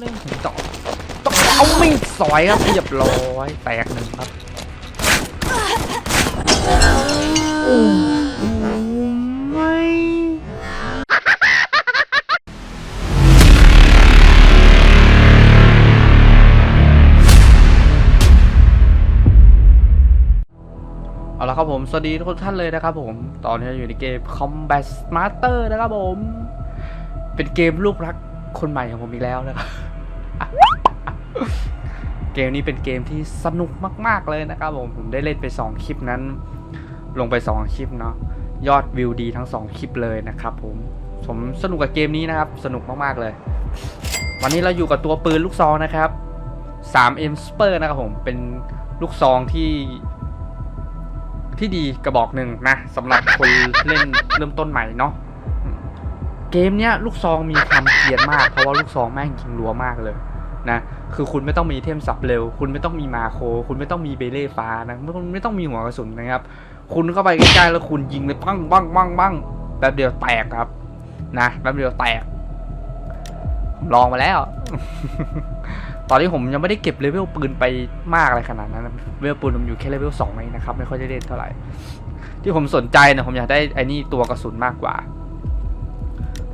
หนึงต้องต้องเอามีดสอยครับเรียบร้อยแตกหนึ่งครับโอ้ไม่เอาละครับผม สวัสดีทุกท่านเลยนะครับผม ตอนนี้อยู่ในเกม Combat Smarter นะครับผม เป็นเกมลูกรัก คนใหม่ของผมอีกแล้วนะครับเกมนี้เป็นเกมที่สนุกมาก ๆ เลยนะครับผมผมได้เล่นไป 2 คลิปนั้น ลงไป 2 คลิปเนาะยอดวิวดีทั้ง 2 คลิปเลยนะครับผมผมสนุกกับเกมนี้นะครับ สนุกมากๆเลย วันนี้เราอยู่กับตัวปืนลูกซองนะครับ 3M Spur นะครับผมเป็นลูกซองที่ ที่ดีกระบอกหนึ่งนะสำหรับคนเล่นเริ่มต้นใหม่เนาะ เกมเนี้ยลูกซองมีความเกียนมาก เพราะว่าลูกซองแม่งยิงรัวมากเลยนะคือคุณไม่ต้องมีเทมสับเร็ว คุณไม่ต้องมีมาโค คุณไม่ต้องมีเบเล่ฟ้านะไม่ไม่ต้องมีหัวกระสุนนะครับ คุณเข้าไปใกล้ๆแล้วคุณยิงเลยปังปังปังปังแป๊บเดียวแตกครับ นะแป๊บเดียวแตกผมลองมาแล้ว ตอนนี้ผมยังไม่ได้เก็บเลเวลปืนไปมากอะไรขนาดนั้นเลเวลปืนผมอยู่แค่เลเวลสองเองนะครับ ไม่ค่อยได้เล่นเท่าไหร่ ที่ผมสนใจเนี่ยผมอยากได้ไอ้นี่ตัวกระสุนมากกว่า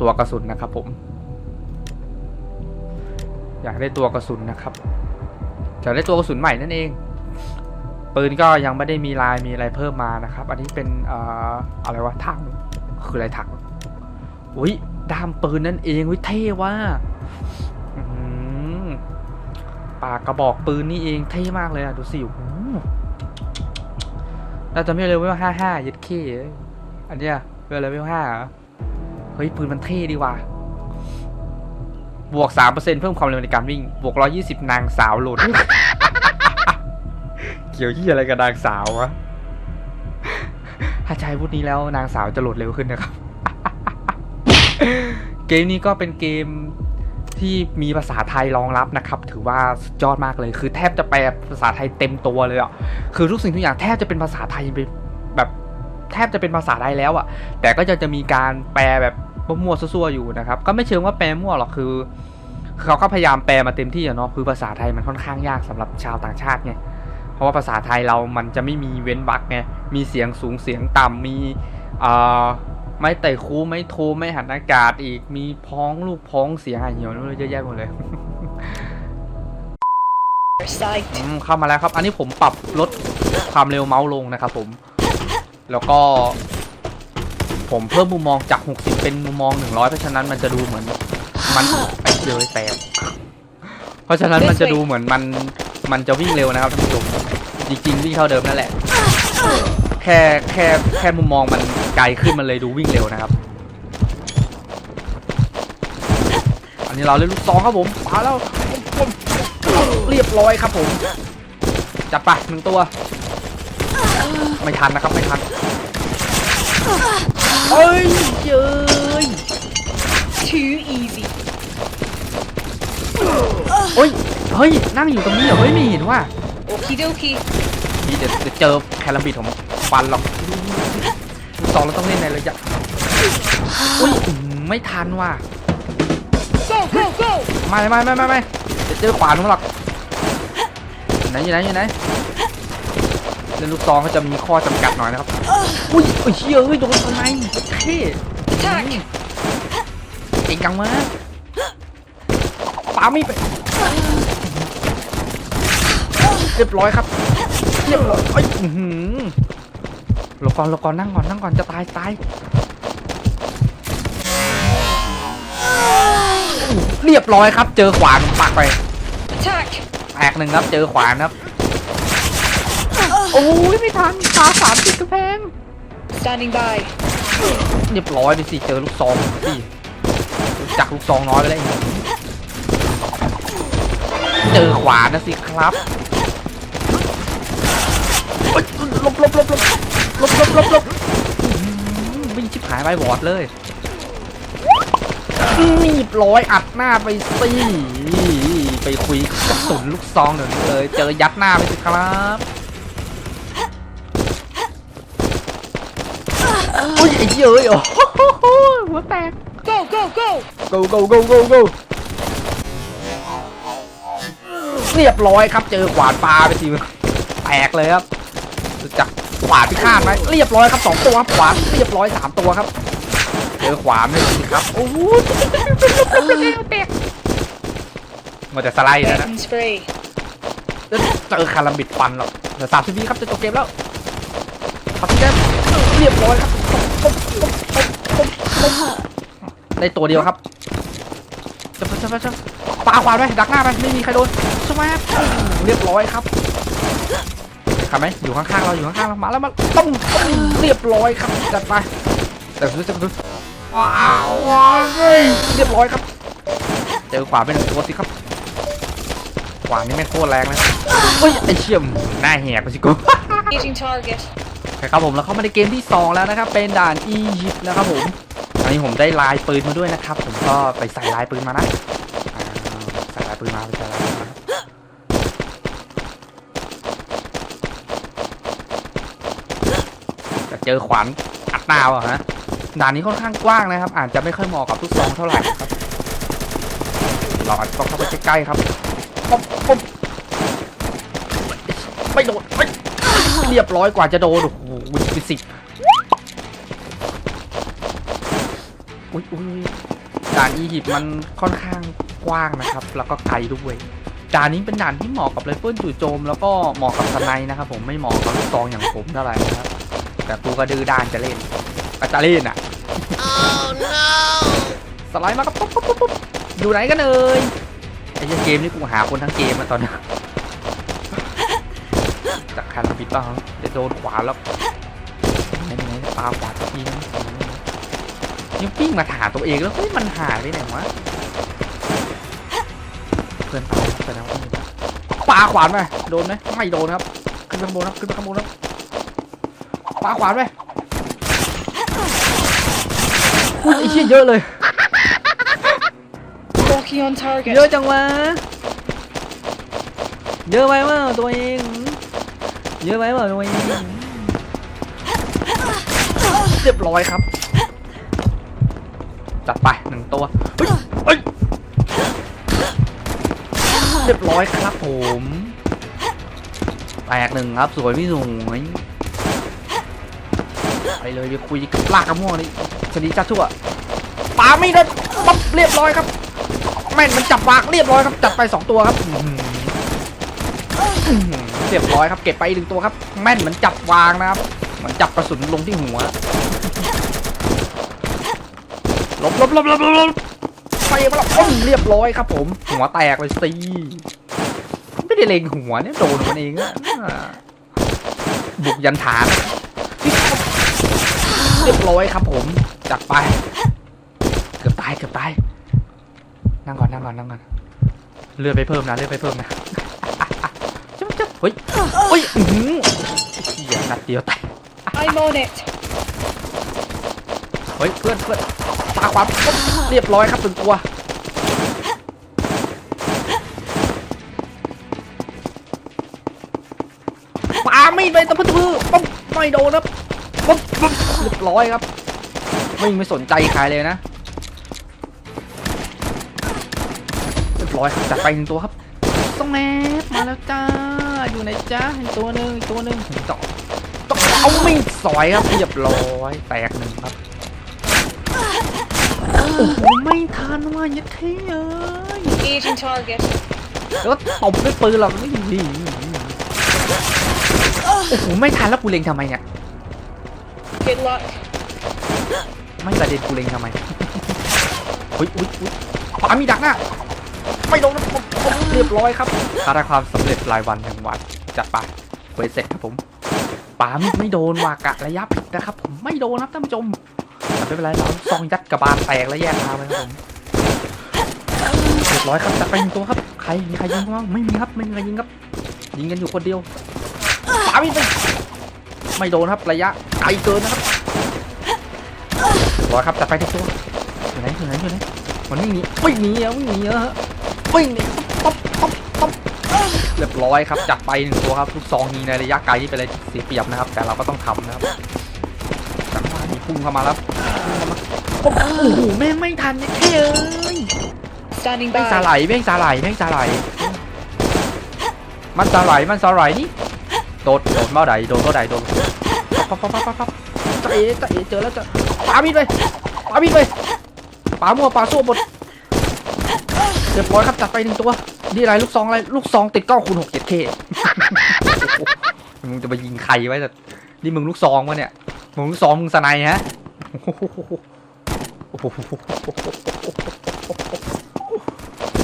ตัวกระสุนนะครับผม อยากได้ตัวกระสุนนะครับอยากได้ตัวกระสุนใหม่นั่นเอง ปืนก็ยังไม่ได้มีลายมีอะไรเพิ่มมานะครับ อันนี้เป็นเอ่ออะไรวะถังคืออะไรถังอุ้ยด้ามปืนนั่นเองวิเท่ว่ะอื้อหือปากกระบอกปืนนี่เองเท่มากเลยอะ ดูสิโอ้โหเราจะไม่เลเวลห้าห้ายัดเข้อันเนี้ยเลเวลห้า เฮ้ยปืนมันเท่ดีว่ะบวกสามเปอร์เซ็นเพิ่มความเร็วในการวิ่ง บวกร้อยี่สิบนางสาวหลุด เกี่ยวยี่อะไรกับนางสาววะ ถ้าใช้วุธนี้แล้วนางสาวจะโหลดเร็วขึ้นนะครับ เกมนี้ก็เป็นเกมที่มีภาษาไทยรองรับนะครับ ถือว่าสุดยอดมากเลย คือแทบจะแปลภาษาไทยเต็มตัวเลยอะ คือทุกสิ่งทุกอย่างแทบจะเป็นภาษาไทยไปแบบแทบจะเป็นภาษาไทยแล้วอะ แต่ก็จะจะมีการแปลแบบ มั่วๆซั่วๆอยู่นะครับ ก็ไม่เชิงว่าแปลมั่วหรอกคือคือเขาก็พยายามแปลมาเต็มที่อะเนาะคือภาษาไทยมันค่อนข้างยากสำหรับชาวต่างชาติไงเพราะว่าภาษาไทยเรามันจะไม่มีเว้นวรรคไงมีเสียงสูงเสียงต่ำมีเอ่อไม่ไต่คูไม่โทไม่หันอากาศอีกมีพ้องลูกพ้องเสียงอะไรเหี่ยวนู่นเยอะแยะหมดเลย Sight. อืมเข้ามาแล้วครับ อันนี้ผมปรับลดความเร็วเมาส์ลงนะครับผม แล้วก็ ผมเพิ่มมุมมองจาก 60 เป็นมุมมอง 100 เพราะฉะนั้นมันจะดูเหมือนมันไอ้เดียแตกเพราะฉะนั้นมันจะดูเหมือนมันมันจะวิ่งเร็วนะครับท่านผู้ชมจริงๆวิ่งเท่าเดิมนั่นแหละ แค่แค่แค่มุมมองมันไกลขึ้นมันเลยดูวิ่งเร็วนะครับ อันนี้เราเล่นลูกซองครับผมมาแล้วผมเรียบร้อยครับผมจัดไปหนึ่งตัว ไม่ทันนะครับ ไม่ทัน เอ้ยเย้ย Too easy. เฮ้ย เฮ้ย นั่งอยู่ตรงนี้เหรอ เฮ้ย ไม่เห็นว่า Okie dokie. นี่เดี๋ยวเดี๋ยวเจอแคลมบิดผมฟันหรอกลูกซองเราต้องเล่นในระยะอุ้ยไม่ทันว่ะ Go, go, go! ไม่ไม่ไม่ไม่ไม่เดี๋ยวเจอขวานผมหรอกไหนอยู่ไหนอยู่ไหน เล่นลูกซองเขาจะมีข้อจำกัดหน่อยนะครับ อุ้ยเฮ้ยเฮ้ยโดนทำไมเท่ Attack! เก่งจังวะปาไม่ไปเรียบร้อยครับเรียบร้อยเอ้ยอื้อหือหลบก่อนหลบก่อนนั่งก่อนนั่งก่อนจะตายตายเรียบร้อยครับ เจอขวานปักไป Attack! แตกหนึ่งครับ เจอขวานครับ โอ้ยไม่ทันตาสามติดกระแพง Standing by. เรียบร้อยไปสิเจอลูกซองพี่รู้จักลูกซองน้อยไปแล้วไอ้หนูเจอขวานนะสิครับเฮ้ยหลบหลบหลบหลบหลบหลบหลบหลบอื้อหือวิ่งชิบหายไปบอดเลยนีบร้อยอัดหน้าไปสิไปคุยกระสุนลูกซองเดี๋ยวนี้เลย เจอยัดหน้าไปสิครับอุ้ยไอ้ เหี้ยเอ้ยโอ้โหหัวแตก Go, go, go! go go go go go เรียบร้อยครับเจอขวานปลาไปทีแตกเลยครับจากขวานพิฆาตไหมเรียบร้อยครับสองตัวครับขวานเรียบร้อยสามตัวครับเจอขวานไม่ดีครับโอ้โหแตกมันจะสไลด์แล้วนะ Weapons free. เจอคาราบิดฟันหรอกเหลือสามสิบวิครับจะจบเกมแล้วครับพี่แจ๊คเรียบร้อยครับ ได้ตัวเดียวครับจะจะจะจะปาขวานไปดักหน้าไปไม่มีใครโดนสวัสเรียบร้อยครับขับไหมอยู่ข้างๆเราอยู่ข้างๆเรามาแล้วมาต้มต้มเรียบร้อยครับจัดไปแต่ดูจะดูว้าวเรียบร้อยครับ เจอขวาเป็นตัวสิครับขวานี่แม่โคตรแรงเลยเฮ้ยไอเชี่ยมหน้าแหกไปสิกู ครับผมแล้วเข้ามาในเกมที่ 2 แล้วนะครับ เป็นด่านอียิปต์นะครับผมตอนนี้ผมได้ลายปืนมาด้วยนะครับ ผมก็ไปใส่ลายปืนมานะใส่ลายปืนมาไปใส่ลายปืนมาจะเจอขวานอัดนาวะฮะด่านนี้ค่อนข้างกว้างนะครับ อาจจะไม่ค่อยเหมาะกับทุกซองเท่าไหร่ครับเราอาจจะต้องเข้าไปใกล้ๆครับปุ๊บปุ๊บไม่โดนไม่ เรียบร้อยกว่าจะโดน โอ้โหวิสิสิบอุ้ยอุ้ยด่านอียิปต์มันค่อนข้างกว้างนะครับ แล้วก็ไกลด้วยด่านนี้เป็นด่านที่เหมาะกับไรเฟิลจู่โจม แล้วก็เหมาะกับสไนด์นะครับผมไม่เหมาะกับลูกซองอย่างผมเท่าไหร่นะครับแต่กูก็ดื้อด้านจะเล่นก็จะเล่นอะสไลด์มาครับปุ๊บปุ๊บปุ๊บปุ๊บอยู่ไหนกันเอ่ยไอ้เหี้ยเกมนี่กูหาคนทั้งเกมอะตอนนี้ จากคาราบิดบ้างจะโดนขวาแล้วไหนไหนปาขวาสักทีนึงยังปิ้งมาถามตัวเองแล้วเฮ้ยมันหายไปไหนวะเพื่อนตายครับแสดงว่ามีปาขวานไปโดนไหมไม่โดนครับขึ้นไปข้างบนครับขึ้นไปข้างบนครับปาขวานไปอุ้ยไอ้เชี่ยเยอะเลย Walking on เยอะ target. จังวะเยอะไปเมื่อตัวเอง เยอะไปเมื่อตัวเรียบร้อยครับ จัดไปหนึ่งตัวเฮ้ยเฮ้ยเรียบร้อยครับผม แตกหนึ่งครับสวยพี่สวยไปเลยไปคุยกับลากกระม่วงนี่สวัสดีจ้าทั่วปาไม่ได้ปั๊บเรียบร้อยครับ แม่นมันจับวาเรียบร้อยครับ จัดไปสองตัวครับ เรียบร้อยครับเก็บไปอีกหนึ่งตัวครับ แม่นเหมือนจับวางนะครับเหมือนจับกระสุนลงที่หัวลบลบลบลบลบลบไปมาแล้วอ้มเรียบร้อยครับผม หัวแตกเลยสิไม่ได้เล็งหัวเนี่ยโดนมันเองอะบุกยันฐานเรียบร้อยครับผมจัดไป เกือบตายเกือบตายนั่งก่อนนั่งก่อนนั่งก่อนเลือดไปเพิ่มนะเลือดไปเพิ่มนะ เฮ้ยเฮ้ยอื้อหือเหี้ยนัดเดียวตาย I'm on it. เฮ้ยเพื่อนเพื่อนปาความปุ๊บเรียบร้อยครับถึงตัวปาไม่ไปตะพื้นพื้ปุ๊บไม่โดนครับปุ๊บปุ๊บเรียบร้อยครับ ไม่ไม่สนใจใครเลยนะเรียบร้อยครับจัดไปหนึ่งตัวครับต้องแนบมาแล้วจ้า อยู่ไหนจ้าอีกตัวหนึ่งอีกตัวหนึ่งต่อต้องเอามีดสอยครับเรียบร้อยแตกหนึ่งครับโอ้โหไม่ทันว่ะยัดเท่เอ้ย Engaging target. แล้วก็ตบด้วยปืนหรอกนี่โอ้โหไม่ทันแล้วกูเล็งทำไมเนี่ย Good luck. ไม่ประเด็นกูเล็งทำไมเฮ้ยอุ้ยอุ้ยปามีดักหน้า ไม่โดนนะผมผม เรียบร้อยครับถ้าได้ความสำเร็จรายวันแห่งวันจัดไปเวเสร็จครับผมปามีดไม่โดนวากะระยะผิดนะครับ ผมไม่โดนครับท่านผู้ชมไม่เป็นไรเราซองยัดกระบาลแตกแล้วแยกทางไปครับผมเรียบร้อยครับจัดไปหนึ่งตัวครับ ใครมีใครยิงบ้างไม่มีครับไม่มีใครยิงครับ ยิงกันอยู่คนเดียวปามีดไปไม่โดนครับระยะไกลเกินนะครับร้อยครับจัดไปทุกตัวอยู่ไหนอยู่ไหนอยู่ไหนมันวิ่งหนีวิ่งหนีอะวิ่งหนีอะฮะวิ่งหนีป๊อปป๊อปป๊อป เรียบร้อยครับจัดไปหนึ่งตัวครับลูกซองนี้ในระยะไกลนี่เป็นอะไรที่เสียเปรียบนะครับ แต่เราก็ต้องทำนะครับจังหวะนี้พุ่งเข้ามาแล้วพุ่งเข้ามาโอ้โหแม่งไม่ทันเนี่ยเท่เอ้ย Standing แม่งสา by. ไหลแม่งสาไหลแม่งสาไหลมันสลายมันสลายนี่โดดโดดเมาใดโดดเมาใดโดดปั๊บปั๊บปั๊บปั๊บปั๊บจะเอ๋จะเอ๋เจอแล้วจะปามีดไปปามีดไปปามั่วปาซั่วหมดเรียบร้อยครับจัดไปหนึ่งตัว นี่อะไรลูกซองอะไรลูกซองติดกล้องคูณหกเจ็ดเคมึงจะไปยิงใครไว้แต่นี่มึงลูกซองวะเนี่ยมึงลูกซองมึงสไนฮะ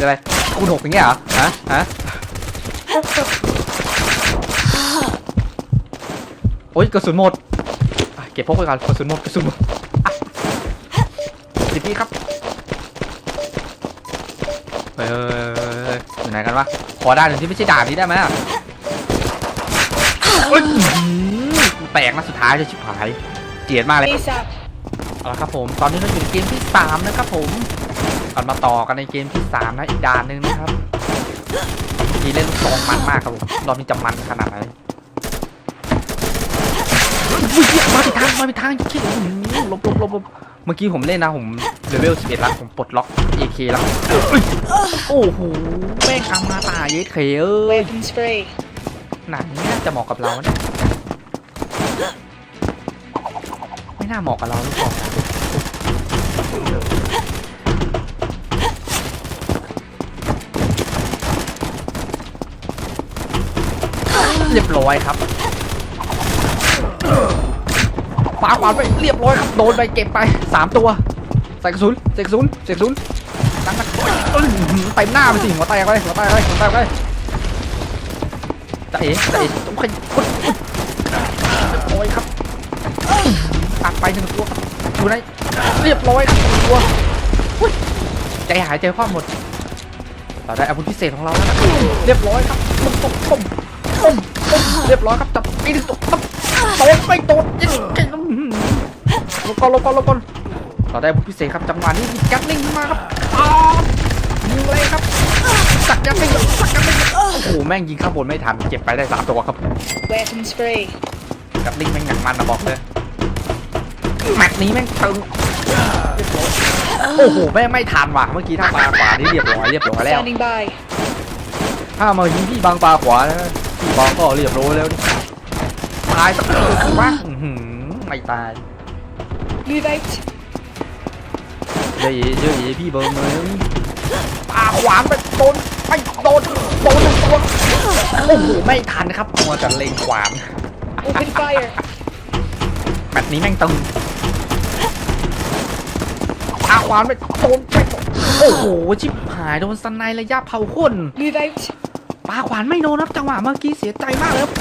อะไรคูณหกอย่างเงี้ยเหรอฮะฮะโอ้ยกระสุนหมดเก็บพกไปก่อนกระสุนหมดกระสุนหมดสิบพี่ครับเฮ้ยเฮ้ยเฮ้ยเฮ้ยอยู่ไหนกันวะขอด้านหนึ่งที่ไม่ใช่ด่านนี้ได้ไหมอะเอ้ยอื้อหือกูแตกนะสุดท้ายจะชิบหายเกลียดมากเลย ASAP. เอาละครับผม ตอนนี้เราอยู่ในเกมที่สามนะครับผมก่อนมาต่อกันในเกมที่สามนะอีกด่านหนึ่งนะครับทีเล่นลูกซองมันมากครับผมรอบนี้จะมันขนาดไหนอุ๊ยมาผิดทางมาผิดทางคิดอื้อหือหลบหลบหลบหลบ เมื่อกี้ผมเล่นนะผมเลเวล11แล้วผมปลดล็อก AK แล้วเอ้ยโอ้โหแม่งอามาตาเยสเคเอ้ย Weapons free. หนังนี่น่าจะเหมาะกับเราเนี่ยไม่น่าเหมาะกับเราหรือเปล่าเรียบร้อยครับ ปาขวานไปเรียบร้อยครับโดนไปเก็บไปสามตัวใส่กระสุนใส่กระสุนใส่กระสุนตั้งนักเอ้ยเต็มหน้าไปสิหัวแตกไปหัวแตกไปหัวแตกไปจะเอ๋จะเอ๋ต้องขยกดเรียบร้อยครับตัดไปหนึ่งตัวครับอยู่ในเรียบร้อยครับหนึ่งตัวใจหายใจคว่ำหมดเราได้อาวุธพิเศษของเราแล้วนะเรียบร้อยครับต้มต้มต้มต้มต้มเรียบร้อยครับจับอีหนึ่งตัวต้มโดนไม่โดนยิงเก่งลง ก่อนลงก่อนลงก่อนเราได้พิเศษครับจังหวะนี้มีแก๊ปลิงมาครับอ้าวยิงเลยครับสักแก๊ปลิงสักแก๊ปลิงโอ้โหแม่งยิงข้างบนไม่ทันเก็บไปได้สามตัวครับ Weapons free. แก๊ปลิงแม่งหนักมันนะบอกเลยแมตช์นี้แม่งตึงโอ้โหแม่ไม่ทันว่ะเมื่อกี้ถ้าปาขวานี่เรียบร้อยเรียบร้อยแล้ว Standing by. ถ้ามายิงพี่บางปลาขวานะพี่บางก็เรียบร้อยแล้วตายสักทีวะไม่ตาย Move out. เดี๋ยวเดี๋ยวพี่เบิร์มาแล้วนี่ปาขวานไปโดนไม่โดนโดนหนึ่งตัวโอ้โหไม่ทันครับมัวแต่เล็งขวาน Open fire. แมตช์นี้แม่งตึงปาขวานไปโดนไปโอ้โหชิบหายโดนสไนด์ระยะเผาข้น Move out. ปาขวานไม่โดนครับจังหวะเมื่อกี้เสียใจมากเลยครับ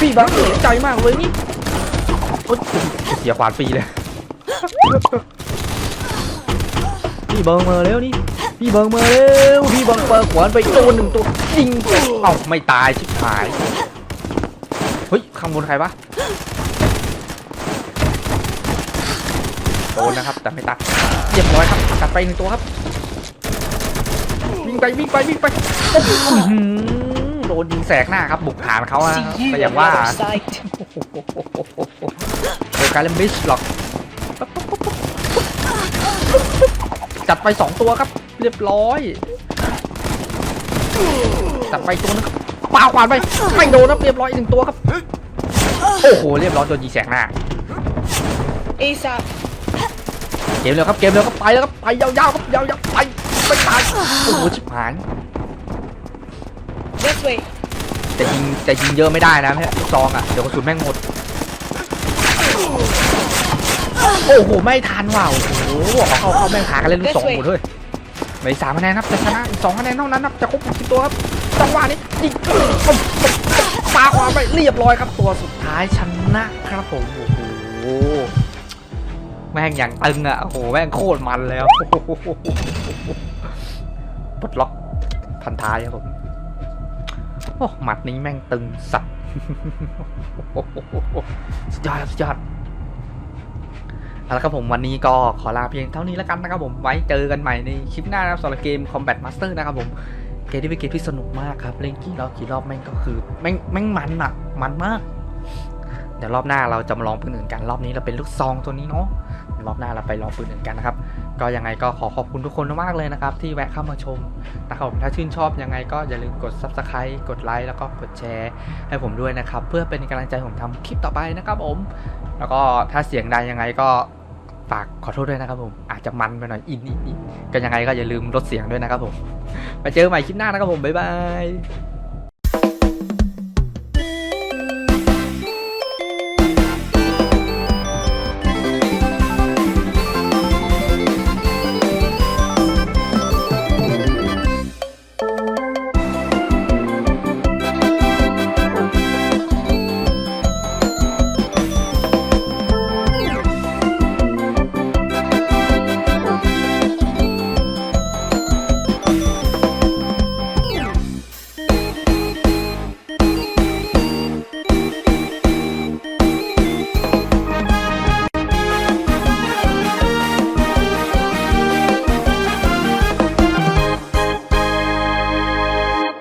พี่บังเสียใจมากเลยนี่โอ๊ยเสียขวานฟรีเลย พี่เบิงมาแล้วนี่ พี่เบิงมาแล้วพี่เบิงเปิดขวานไปโดนหนึ่งตัวยิงไปเอ้าไม่ตายชิบหาย เฮ้ยข้างบนใครปะโดนนะครับ แต่ไม่ตัดเรียบร้อยครับตัดไปหนึ่งตัวครับวิ่งไปวิ่งไปวิ่งไปอื้อหือโด นยิงแสกหน้าครับ บุกฐานเขาอะ See you ก็ on อย่าง the ว่า other side. เดการเลมบิชหรอก จัดไปสองตัวครับ เรียบร้อย จัดไปตัวนึงครับปาขวานไปไม่โดนครับเรียบร้อยอีกหนึ่งตัวครับ โอ้โห เรียบร้อยโดนยิงแสกหน้า ASAP. เกมเร็วครับ เกมเร็วครับ ไปแล้วครับ ไปยาวๆครับ ยาวๆไปไปตาย โอ้โห ชิบหาย This way. แต่ยิงแต่ยิงเยอะไม่ได้นะแม่ลูกซองอะเดี๋ยวกระสุนแม่งหมด โอ้โห ไม่ทันว่ะโอ้โหเขาเข้าเข้าแม่งขากันเล่นลูกซองหมดเลยไม่สามคะแนนครับจะชนะอีกสองคะแนนเท่านั้นครับจะครบสิบตัวครับจังหวะนี้ยิงปาขวาไปเรียบร้อยครับตัวสุดท้ายชนะครับผมโอ้โหแม่งอย่างตึงอะโอ้โหแม่งโคตรมันแล้วปลดล็อกพันท้ายครับผม โอ้หมัดนี้แม่งตึงสัตว์สุดยอดสุดยอดเอาละครับผมวันนี้ก็ขอลาเพียงเท่านี้แล้วกันนะครับผมไว้เจอกันใหม่ในคลิปหน้านะครับสำหรับเกม Combat Master นะครับผมเกมที่เป็นเกมที่สนุกมากครับ เล่นกี่รอบกี่รอบแม่งก็คือแม่งแม่งมันอะมันมาก เดี๋ยวรอบหน้าเราจะมาลองปืนอื่นกันรอบนี้เราเป็นลูกซองตัวนี้เนาะรอบหน้าเราไปลองปืนอื่นกันนะครับ ก็ยังไงก็ขอขอบคุณทุกคนมากๆเลยนะครับ ที่แวะเข้ามาชมนะครับผมถ้าชื่นชอบยังไงก็อย่าลืมกด subscribe กดไลค์แล้วก็กดแชร์ให้ผมด้วยนะครับ เพื่อเป็นกำลังใจผมทำคลิปต่อไปนะครับผม แล้วก็ถ้าเสียงดังยังไงก็ฝากขอโทษด้วยนะครับผมอาจจะมันไปหน่อยอินอินอินก็ยังไงก็อย่าลืมลดเสียงด้วยนะครับผมไปเจอกันใหม่คลิปหน้านะครับผมบ๊ายบาย